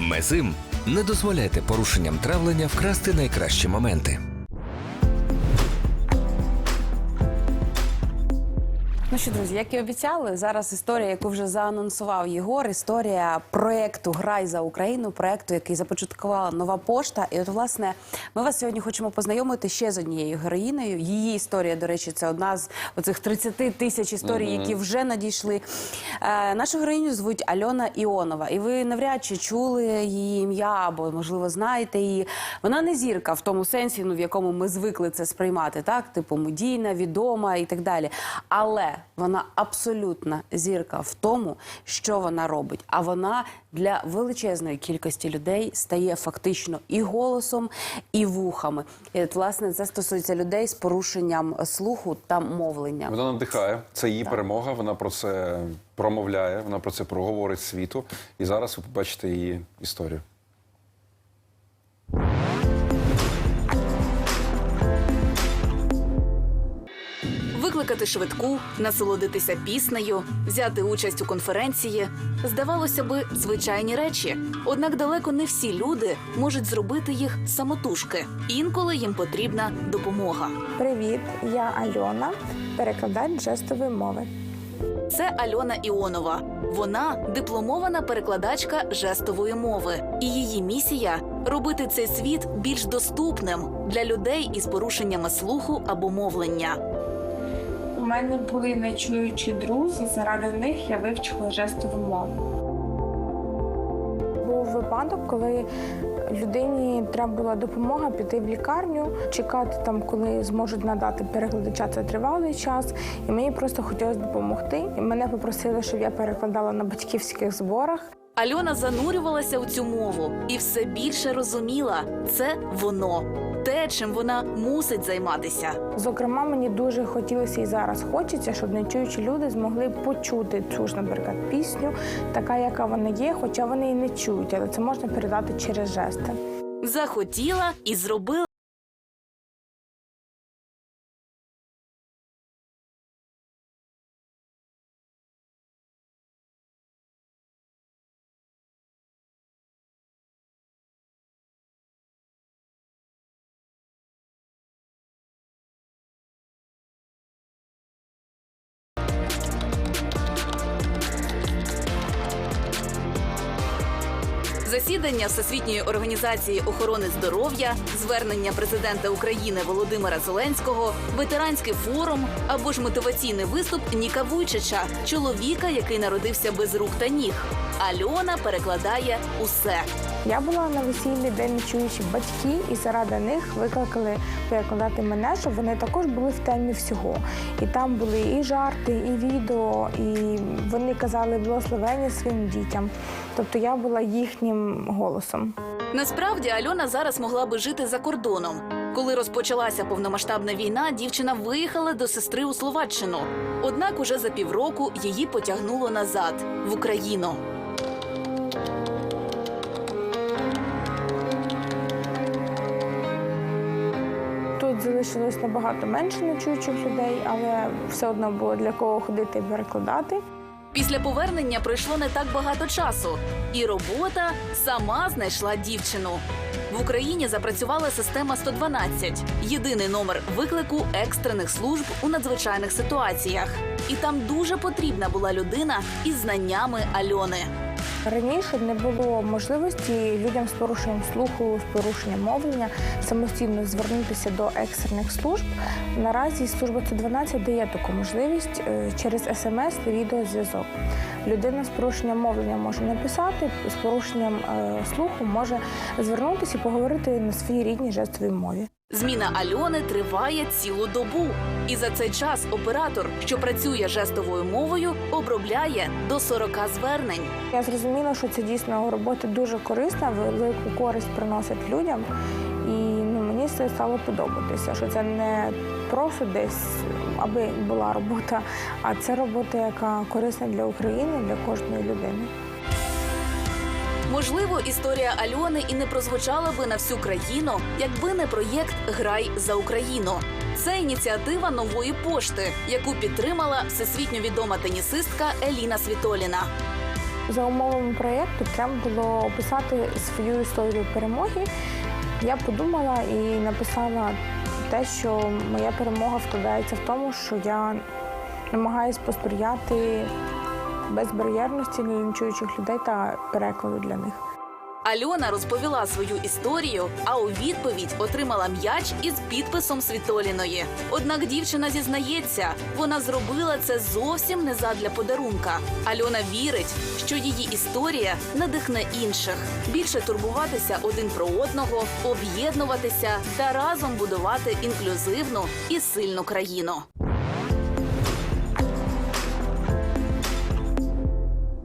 Мезим не дозволяйте порушенням травлення вкрасти найкращі моменти. Ну що, друзі, як і обіцяли, зараз історія, яку вже заанонсував Єгор, історія проекту Грай за Україну, проекту, який започаткувала нова пошта. І от, власне, ми вас сьогодні хочемо познайомити ще з однією героїнею. Її історія, до речі, це одна з оцих 30 тисяч історій, які вже надійшли. Е, нашу героїню звуть Альона Іонова, і ви навряд чи чули її ім'я або, можливо, знаєте її. Вона не зірка в тому сенсі, ну в якому ми звикли це сприймати, так типу медійна, відома і так далі. Але вона абсолютна зірка в тому, що вона робить. А вона для величезної кількості людей стає фактично і голосом, і вухами. І от, власне це стосується людей з порушенням слуху та мовлення. Вона надихає. Це її перемога. Вона про це промовляє, вона про це проговорить світу. І зараз ви побачите її історію. Викликати швидку, насолодитися піснею, взяти участь у конференції здавалося би, звичайні речі. Однак далеко не всі люди можуть зробити їх самотужки. Інколи їм потрібна допомога. Привіт, я Альона, перекладач жестової мови. Це Альона Іонова. Вона дипломована перекладачка жестової мови, і її місія робити цей світ більш доступним для людей із порушеннями слуху або мовлення. У мене були нечуючі друзі, заради них я вивчила жестову мову. Був випадок, коли людині треба була допомога піти в лікарню, чекати там, коли зможуть надати перекладача це тривалий час. І мені просто хотілося допомогти. І мене попросили, щоб я перекладала на батьківських зборах. Альона занурювалася у цю мову і все більше розуміла це воно, те, чим вона мусить займатися. Зокрема, мені дуже хотілося і зараз хочеться, щоб нечуючі люди змогли почути цю ж, наприклад, пісню, така, яка вона є, хоча вони її не чують, але це можна передати через жести. Захотіла і зробила. Засідання Всесвітньої організації охорони здоров'я, звернення президента України Володимира Зеленського, ветеранський форум або ж мотиваційний виступ Ніка Вуйчича, чоловіка, який народився без рук та ніг. Альона перекладає усе. Я була на весіллі, де не чуючі батьки, і заради них викликали перекладати мене, щоб вони також були в темі всього. І там були і жарти, і відео, і вони казали благословення своїм дітям. Тобто я була їхнім голосом. Насправді Альона зараз могла би жити за кордоном. Коли розпочалася повномасштабна війна, дівчина виїхала до сестри у Словаччину. Однак уже за півроку її потягнуло назад в Україну. Тут залишилось набагато менше нечуючих людей, але все одно було для кого ходити і перекладати. Після повернення пройшло не так багато часу, і робота сама знайшла дівчину. В Україні запрацювала система 112 – єдиний номер виклику екстрених служб у надзвичайних ситуаціях. І там дуже потрібна була людина із знаннями Альони. Раніше не було можливості людям з порушенням слуху, з порушенням мовлення самостійно звернутися до екстрених служб. Наразі служба 112 дає таку можливість е, через смс та відеозв'язок. Людина з порушенням мовлення може написати, з порушенням е, слуху може звернутися і поговорити на своїй рідній жестовій мові. Зміна Альони триває цілу добу. І за цей час оператор, що працює жестовою мовою, обробляє до 40 звернень. Я зрозуміла, що це дійсно робота дуже корисна, велику користь приносить людям. І ну, мені це стало подобатися, що це не просто десь, аби була робота, а це робота, яка корисна для України, для кожної людини. Можливо, історія Альони і не прозвучала би на всю країну, якби не проєкт Грай за Україну. Це ініціатива нової пошти, яку підтримала всесвітньо відома тенісистка Еліна Світоліна. За умовами проєкту треба було описати свою історію перемоги. Я подумала і написала те, що моя перемога вкладається в тому, що я намагаюся посприяти безбар'єрності нечуючих людей та перекладу для них. Альона розповіла свою історію, а у відповідь отримала м'яч із підписом Світоліної. Однак дівчина зізнається, вона зробила це зовсім не задля подарунка. Альона вірить, що її історія надихне інших більше турбуватися один про одного, об'єднуватися та разом будувати інклюзивну і сильну країну.